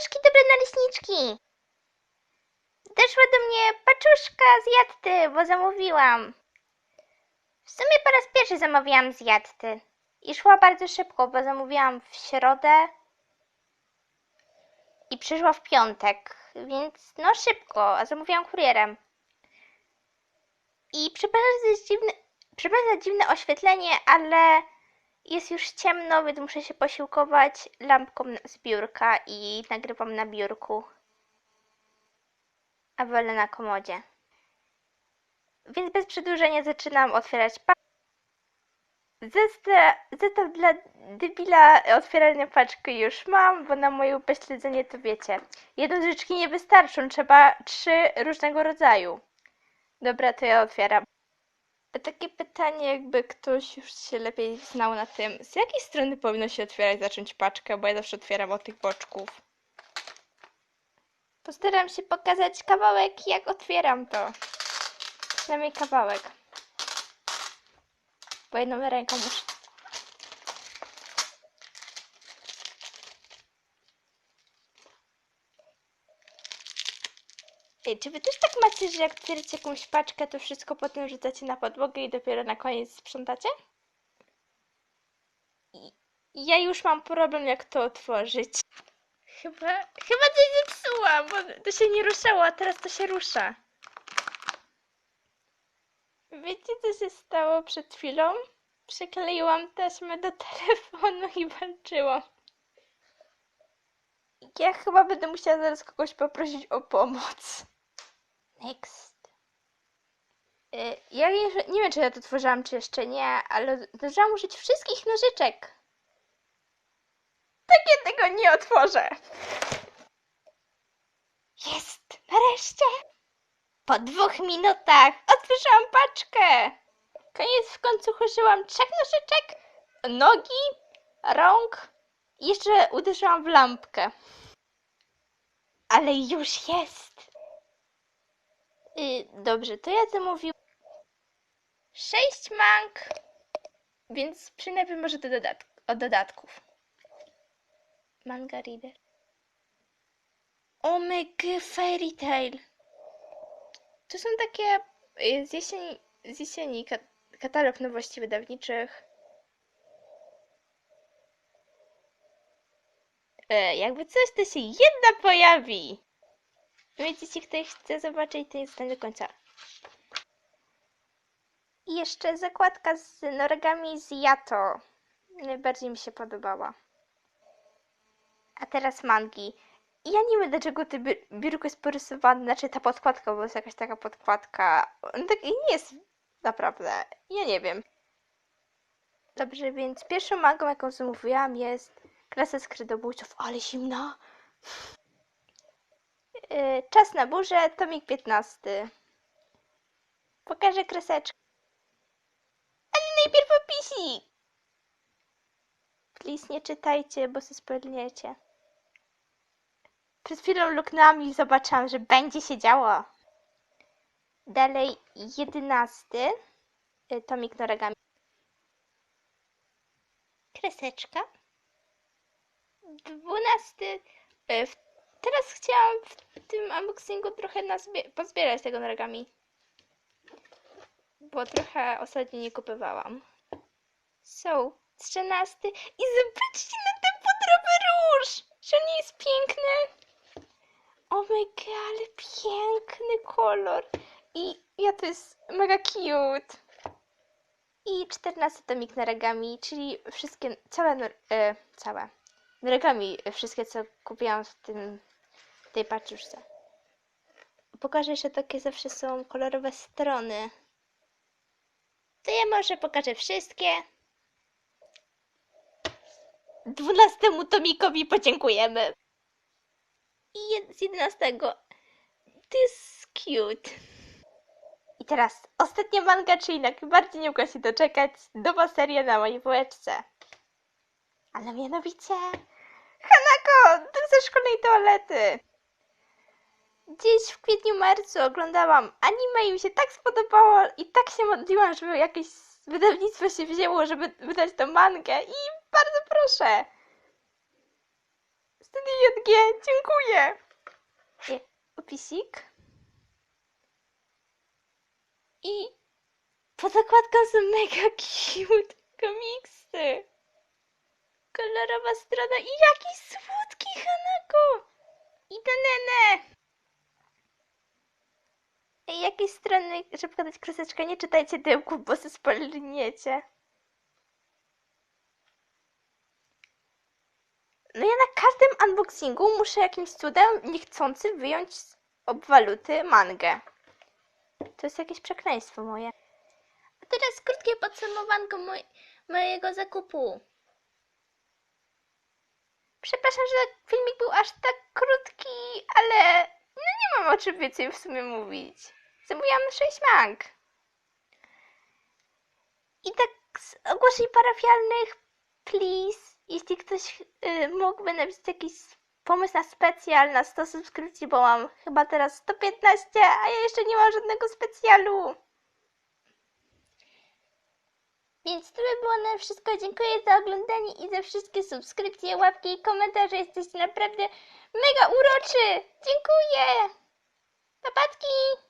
paczki dobre naleśniczki. Doszła do mnie paczuszka z Jatty, bo zamówiłam. W sumie po raz pierwszy zamawiałam z Jatty. I szła bardzo szybko, bo zamówiłam w środę i przyszła w piątek, więc no szybko, a zamówiłam kurierem. I przepraszam za dziwne, przepraszam za dziwne oświetlenie, ale jest już ciemno, więc muszę się posiłkować lampką z biurka i nagrywam na biurku. A wolę na komodzie. Więc bez przedłużenia zaczynam otwierać pa- Zesta- Zestaw dla debila otwierania paczki już mam, bo na moje upośledzenie to wiecie. Jedną rzeczki nie wystarczą, trzeba trzy różnego rodzaju. Dobra, to ja otwieram. Takie pytanie, jakby ktoś już się lepiej znał na tym, z jakiej strony powinno się otwierać, zacząć paczkę, bo ja zawsze otwieram od tych boczków. Postaram się pokazać kawałek, jak otwieram to. Przynajmniej kawałek. Bo jedną ręką muszę. Ej, czy wy też tak macie, że jak otwieracie jakąś paczkę, to wszystko potem rzucacie na podłogę i dopiero na koniec sprzątacie? I ja już mam problem, jak to otworzyć. Chyba, chyba coś zepsułam, bo to się nie ruszało, a teraz to się rusza. Wiecie, co się stało przed chwilą? Przykleiłam taśmę do telefonu i walczyłam. Ja chyba będę musiała zaraz kogoś poprosić o pomoc. Next. Y, Ja nie wiem, czy ja to tworzyłam, czy jeszcze nie, ale zdążyłam użyć wszystkich nożyczek. Tak ja tego nie otworzę. Jest! Nareszcie! Po dwóch minutach otworzyłam paczkę. Koniec w końcu użyłam trzech nożyczek, nogi, rąk i jeszcze uderzyłam w lampkę. Ale już jest. Y, dobrze, to ja zamówiłam sześć mang, więc przynajmniej może do dodatk od dodatków. Manga Reader. Omega Fairy Tail. To są takie y, z jesieni, z jesieni ka katalog nowości wydawniczych. E, jakby coś, to się jedna pojawi. Więc jeśli ktoś chce zobaczyć, to jest do końca. I jeszcze zakładka z norgami z Yato. Najbardziej mi się podobała. A teraz mangi. Ja nie wiem, dlaczego to bi- biurko jest porysowane, znaczy ta podkładka, bo jest jakaś taka podkładka. On tak i nie jest naprawdę. Ja nie wiem. Dobrze, więc pierwszą mangą, jaką zamówiłam jest Klasa Skrydobójców, ale zimna. Yy, Czas na burzę, tomik 15. Pokażę kreseczkę. Ale najpierw opisik! Please nie czytajcie, bo się spoilniecie. Przed chwilą luknęłam i zobaczyłam, że będzie się działo. Dalej, jedenasty. y, Tomik Noragami. Kreseczka. Dwunasty. y, w- Teraz chciałam w tym unboxingu trochę pozbierać tego Noragami. Bo trochę ostatnio nie kupowałam. So, trzynasty. I zobaczcie na ten pudrowy róż! Że on nie jest piękny? Oh my god, ale piękny kolor. I ja to jest mega cute. I 14 tomik Noragami, czyli wszystkie, całe, e, całe. Noragami, wszystkie co kupiłam w tym, w tej paczuszce. Pokażę jeszcze takie zawsze są kolorowe strony. To ja może pokażę wszystkie. Dwunastemu tomikowi podziękujemy. I z 11. To jest cute. I teraz ostatnia manga, czyli najbardziej nie mogła się doczekać. Nowa seria na mojej półeczce. Ale mianowicie Hanako, duch ze szkolnej toalety. Gdzieś w kwietniu, marcu oglądałam anime i mi się tak spodobało i tak się modliłam, żeby jakieś wydawnictwo się wzięło, żeby wydać tą mangę i bardzo proszę. Wtedy JG, dziękuję. I opisik. I pod okładką są mega cute komiksy. Kolorowa strona i jaki słodki Hanako. I Nene. Jakiej strony, żeby podać kreseczkę, nie czytajcie tyłków, bo się spalniecie. No ja na każdym unboxingu muszę jakimś cudem niechcący wyjąć z obwaluty mangę. To jest jakieś przekleństwo moje. A teraz krótkie podsumowanko moj mojego zakupu. Przepraszam, że filmik był aż tak krótki, ale no nie mam o czym więcej w sumie mówić. Zamówiłam 6 mang. I tak z ogłoszeń parafialnych, please, jeśli ktoś y, mógłby napisać jakiś pomysł na specjal na 100 subskrypcji, bo mam chyba teraz 115, a ja jeszcze nie mam żadnego specjalu. Więc to by było na wszystko. Dziękuję za oglądanie i za wszystkie subskrypcje, łapki i komentarze. Jesteście naprawdę mega uroczy. Dziękuję. Papatki!